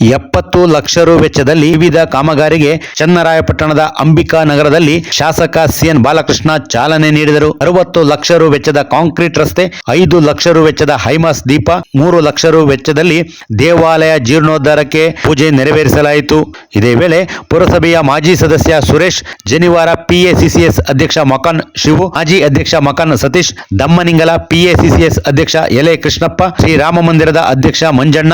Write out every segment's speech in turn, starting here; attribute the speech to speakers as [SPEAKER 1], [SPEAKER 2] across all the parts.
[SPEAKER 1] ಎಪ್ಪತ್ತು ಲಕ್ಷ ರು ವೆಚ್ಚದಲ್ಲಿ ವಿವಿಧ ಕಾಮಗಾರಿಗೆ ಚನ್ನರಾಯಪಟ್ಟಣದ ಅಂಬಿಕಾ ನಗರದಲ್ಲಿ ಶಾಸಕ ಸಿಎನ್ ಬಾಲಕೃಷ್ಣ ಚಾಲನೆ ನೀಡಿದರು. ಅರವತ್ತು ಲಕ್ಷ ರು ವೆಚ್ಚದ ಕಾಂಕ್ರೀಟ್ ರಸ್ತೆ, ಐದು ಲಕ್ಷ ರು ವೆಚ್ಚದ ಹೈಮಾಸ್ ದೀಪ, ಮೂರು ಲಕ್ಷ ರು ವೆಚ್ಚದಲ್ಲಿ ದೇವಾಲಯ ಜೀರ್ಣೋದ್ಧಾರಕ್ಕೆ ಪೂಜೆ ನೆರವೇರಿಸಲಾಯಿತು. ಇದೇ ವೇಳೆ ಪುರಸಭೆಯ ಮಾಜಿ ಸದಸ್ಯ ಸುರೇಶ್, ಜನಿವಾರ ಪಿಎಸಿಸಿಎಸ್ ಅಧ್ಯಕ್ಷ ಮಕಾನ್ ಶಿವು, ಮಾಜಿ ಅಧ್ಯಕ್ಷ ಮಕಾನ್ ಸತೀಶ್, ದಮ್ಮನಿಂಗಲ ಪಿಎಸಿಸಿಎಸ್ ಅಧ್ಯಕ್ಷ ಎಲೆ ಕೃಷ್ಣಪ್ಪ ಶ್ರೀರಾಮ ಮಂದಿರದ ಅಧ್ಯಕ್ಷ ಮಂಜಣ್ಣ,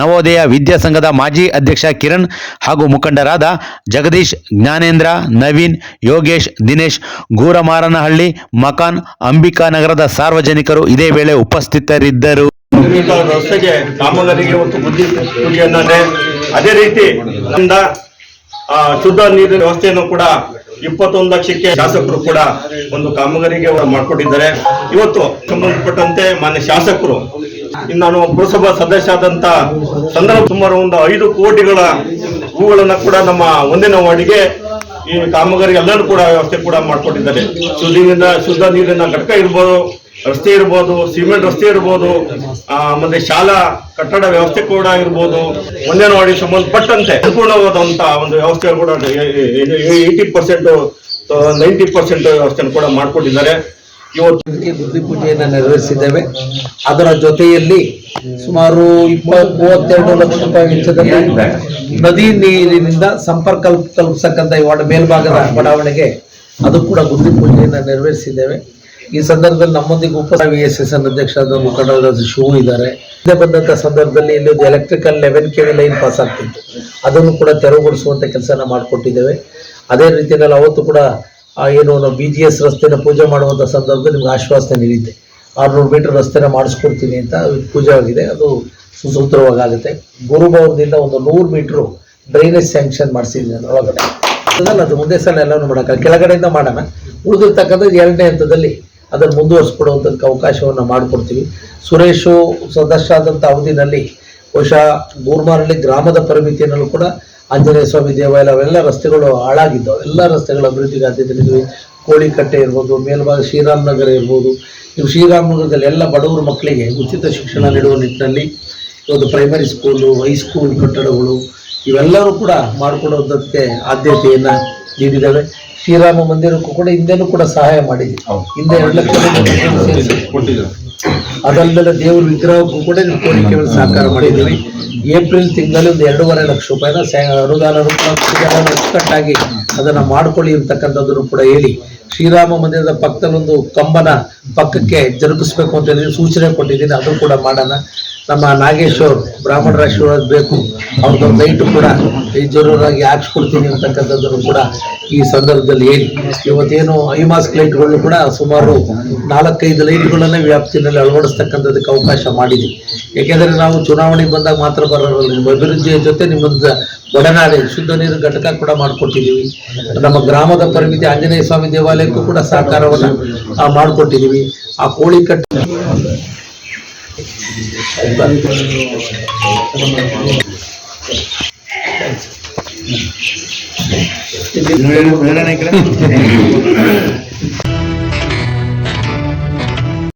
[SPEAKER 1] ನವೋದಯ ವಿದ್ಯಾಸಂಘದ ಮಾಜಿ ಅಧ್ಯಕ್ಷ ಕಿರಣ್ ಹಾಗೂ ಮುಖಂಡರಾದ ಜಗದೀಶ್, ಜ್ಞಾನೇಂದ್ರ, ನವೀನ್, ಯೋಗೇಶ್, ದಿನೇಶ್, ಗೂರಮಾರನಹಳ್ಳಿ, ಮಕಾನ್, ಅಂಬಿಕಾ ನಗರದ ಸಾರ್ವಜನಿಕರು ಇದೇ ವೇಳೆ ಉಪಸ್ಥಿತರಿದ್ದರು.
[SPEAKER 2] ರಸ್ತೆಗೆ ಕಾಮಗಾರಿಗೆ ಒಂದು ಬುದ್ಧಿ ಪೂಜೆಯನ್ನೇ ಅದೇ ರೀತಿ ಶುದ್ಧ ನೀರಿನ ವ್ಯವಸ್ಥೆಯನ್ನು ಕೂಡ ಇಪ್ಪತ್ತೊಂದು ಲಕ್ಷಕ್ಕೆ ಶಾಸಕರು ಕೂಡ ಒಂದು ಕಾಮಗಾರಿಗೆ ಮಾಡಿಕೊಟ್ಟಿದ್ದಾರೆ ಇವತ್ತು ಸಂಬಂಧಪಟ್ಟಂತೆ ಮಾನ್ಯ ಶಾಸಕರು ನಾನು ಪುರಸಭಾ ಸದಸ್ಯ ಆದಂತ ಸಂದರ್ಭ ಸುಮಾರು ಒಂದು ಐದು ಕೋಟಿಗಳ ಹೂಗಳನ್ನ ಕೂಡ ನಮ್ಮ ಒಂದಿನ ವಾರ್ಡಿಗೆ ಈ ಕಾಮಗಾರಿ ಎಲ್ಲರೂ ಕೂಡ ವ್ಯವಸ್ಥೆ ಕೂಡ ಮಾಡಿಕೊಟ್ಟಿದ್ದಾರೆ. ಸುದೀನಿಂದ ಶುದ್ಧ ನೀರಿನ ಘಟಕ ಇರ್ಬೋದು, ರಸ್ತೆ ಇರ್ಬೋದು, ಸಿಮೆಂಟ್ ರಸ್ತೆ ಇರ್ಬೋದು ಮತ್ತೆ ಶಾಲಾ ಕಟ್ಟಡ ವ್ಯವಸ್ಥೆ ಕೂಡ ಇರ್ಬೋದು. ಒಂದೇನವಾಡಿ ಸಂಬಂಧಪಟ್ಟಂತೆ ಅನುಕೂಲವಾದಂತ ಒಂದು ವ್ಯವಸ್ಥೆ ಕೂಡ ಏಯ್ಟಿ ಪರ್ಸೆಂಟ್ ನೈಂಟಿ ಪರ್ಸೆಂಟ್ ವ್ಯವಸ್ಥೆಯನ್ನು ಕೂಡ ಮಾಡ್ಕೊಟ್ಟಿದ್ದಾರೆ. ಇವತ್ತು
[SPEAKER 3] ಇದಕ್ಕೆ ಬುದ್ಧಿ ಪೂಜೆಯನ್ನು ನೆರವೇರಿಸಿದ್ದೇವೆ. ಅದರ ಜೊತೆಯಲ್ಲಿ ಸುಮಾರು ಇಪ್ಪತ್ತು ಮೂವತ್ತೆರಡು ಲಕ್ಷ ರೂಪಾಯಿ ವೆಚ್ಚದಲ್ಲಿ ನದಿ ನೀರಿನಿಂದ ಸಂಪರ್ಕ ತಲುಪಿಸಕ್ಕಂಥ ಈ ಮೇಲ್ಭಾಗದ ಬಡಾವಣೆಗೆ ಅದು ಕೂಡ ಬುದ್ಧಿ ಪೂಜೆಯನ್ನು ನೆರವೇರಿಸಿದ್ದೇವೆ. ಈ ಸಂದರ್ಭದಲ್ಲಿ ನಮ್ಮೊಂದಿಗೆ ಉಪ ವಿ ಎಸ್ ಎಸ್ ಎನ್ ಅಧ್ಯಕ್ಷರಾದ ಮುಖಂಡರಾದ ಶಿವು ಇದ್ದಾರೆ. ಹಿಂದೆ ಬಂದಂತ ಸಂದರ್ಭದಲ್ಲಿ ಇಲ್ಲಿ electrical eleven K line pass ಆಗ್ತಿತ್ತು. ಅದನ್ನು ಕೂಡ ತೆರವುಗೊಳಿಸುವಂತ ಕೆಲಸನ ಮಾಡಿಕೊಟ್ಟಿದ್ದೇವೆ. ಅದೇ ರೀತಿಯಲ್ಲಿ ಅವತ್ತು ಕೂಡ ಏನು ನಾವು ಬಿ ಜಿ ಎಸ್ ರಸ್ತೆನ ಪೂಜೆ ಮಾಡುವಂಥ ಸಂದರ್ಭದಲ್ಲಿ ನಿಮ್ಗೆ ಆಶ್ವಾಸನೆ ನೀಡಿದ್ದೆ. ಆರುನೂರು ಮೀಟರ್ ರಸ್ತೆನ ಮಾಡಿಸ್ಕೊಡ್ತೀನಿ ಅಂತ ಪೂಜೆ ಆಗಿದೆ. ಅದು ಸುಸೂತ್ರವಾಗಿ ಆಗುತ್ತೆ ಗುರುಭವನದಿಂದ ಒಂದು ನೂರು ಮೀಟ್ರು ಡ್ರೈನೇಜ್ ಸ್ಯಾಂಕ್ಷನ್ ಮಾಡಿಸಿದ್ದೀನಿ ನಾನು ಒಳಗಡೆ ಅದು ಮುಂದೆ ಸಲ ಎಲ್ಲನೂ ಮಾಡೋಕ್ಕಲ್ಲ ಕೆಳಗಡೆಯಿಂದ ಮಾಡೋಣ. ಉಳಿದಿರ್ತಕ್ಕಂಥದ್ದು ಎರಡನೇ ಹಂತದಲ್ಲಿ ಅದನ್ನು ಮುಂದುವರಿಸ್ಕೊಡುವಂಥದ್ದಕ್ಕೆ ಅವಕಾಶವನ್ನು ಮಾಡಿಕೊಡ್ತೀವಿ. ಸುರೇಶು ಸದಸ್ಯ ಆದಂಥ ಅವಧಿನಲ್ಲಿ ಬಹುಶಃ ಗೂರ್ಮಾರಳ್ಳಿ ಗ್ರಾಮದ ಪರಿಮಿತಿಯಲ್ಲೂ ಕೂಡ ಆಂಜನೇಯ ಸ್ವಾಮಿ ದೇವಾಲಯ ಅವೆಲ್ಲ ರಸ್ತೆಗಳು ಹಾಳಾಗಿದ್ದವು. ಎಲ್ಲ ರಸ್ತೆಗಳ ಅಭಿವೃದ್ಧಿಗೆ ಆದ್ಯತೆ ನೀಡಿದ್ವಿ ಕೋಳಿಕಟ್ಟೆ ಇರ್ಬೋದು ಮೇಲ್ಭಾಗ ಶ್ರೀರಾಮನಗರ ಇರ್ಬೋದು. ಇವು ಶ್ರೀರಾಮನಗರದಲ್ಲಿ ಎಲ್ಲ ಬಡವರ ಮಕ್ಕಳಿಗೆ ಉಚಿತ ಶಿಕ್ಷಣ ನೀಡುವ ನಿಟ್ಟಿನಲ್ಲಿ ಇವತ್ತು ಪ್ರೈಮರಿ ಸ್ಕೂಲು ಹೈಸ್ಕೂಲ್ ಕಟ್ಟಡಗಳು ಇವೆಲ್ಲರೂ ಕೂಡ ಮಾಡಿಕೊಡೋದಕ್ಕೆ ಆದ್ಯತೆಯನ್ನು ನೀಡಿದ್ದಾವೆ. ಶ್ರೀರಾಮ ಮಂದಿರಕ್ಕೂ ಕೂಡ ಹಿಂದೆನೂ ಕೂಡ ಸಹಾಯ ಮಾಡಿದ್ವಿ ಹಿಂದೆ. ಎರಡು ಲಕ್ಷ ಕೊಟ್ಟಿದ್ದಾರೆ. ಅದಲ್ಲದೆ ದೇವ್ರ ವಿಗ್ರಹಕ್ಕೂ ಕೂಡ ಕೋರಿಕೆಗಳು ಸಹಕಾರ ಮಾಡಿದ್ದೀವಿ ಏಪ್ರಿಲ್ ತಿಂಗಳಲ್ಲಿ ಒಂದು ಎರಡೂವರೆ ಲಕ್ಷ ರೂಪಾಯಿನ ಅನುದಾನ ಅಚ್ಚುಕಟ್ಟಾಗಿ ಅದನ್ನು ಮಾಡ್ಕೊಳ್ಳಿ ಅಂತಕ್ಕಂಥದ್ದನ್ನು ಕೂಡ ಹೇಳಿ ಶ್ರೀರಾಮ ಮಂದಿರದ ಪಕ್ಕದಲ್ಲೊಂದು ಕಂಬನ ಪಕ್ಕಕ್ಕೆ ಜರುಗಿಸ್ಬೇಕು ಅಂತ ಹೇಳಿ ಸೂಚನೆ ಕೊಟ್ಟಿದ್ದೀನಿ. ಅದು ಕೂಡ ಮಾಡೋಣ. ನಮ್ಮ ನಾಗೇಶ್ವರ್ ಬ್ರಾಹ್ಮಣರ ಆಶೀರ್ವಾದ ಬೇಕು. ಅವ್ರದ್ದೊಂದು ಲೈಟು ಕೂಡ ಈ ಜರೂರಾಗಿ ಹಾಕ್ಸ್ಕೊಡ್ತೀನಿ ಅಂತಕ್ಕಂಥದ್ದನ್ನು ಕೂಡ ಈ ಸಂದರ್ಭದಲ್ಲಿ ಹೇಳಿ. ಇವತ್ತೇನು ಐಮಾಸ್ಕ್ ಲೈಟ್ಗಳನ್ನು ಕೂಡ ಸುಮಾರು ನಾಲ್ಕೈದು ಲೈಟ್ಗಳನ್ನೇ ವ್ಯಾಪ್ತಿನಲ್ಲಿ ಅಳವಡಿಸ್ತಕ್ಕಂಥದ್ದಕ್ಕೆ ಅವಕಾಶ ಮಾಡಿದ್ವಿ ಯಾಕೆಂದ್ರೆ ನಾವು ಚುನಾವಣೆಗೆ ಬಂದಾಗ ಮಾತ್ರ ಬರೋರಲ್ಲ. ನಿಮ್ಮ ಅಭಿವೃದ್ಧಿಯ ಜೊತೆ ನಿಮ್ಮದು ಒಡನಾಡಿ ಶುದ್ಧ ನೀರು ಘಟಕ ಕೂಡ ಮಾಡಿಕೊಟ್ಟಿದ್ದೀವಿ. ನಮ್ಮ ಗ್ರಾಮದ ಪರಿಮಿತಿ ಆಂಜನೇಯ ಸ್ವಾಮಿ ದೇವಾಲಯಕ್ಕೂ ಕೂಡ ಸಹಕಾರವನ್ನು ಮಾಡಿಕೊಟ್ಟಿದ್ದೀವಿ. ಆ ಕೋಳಿ ಕಟ್ಟ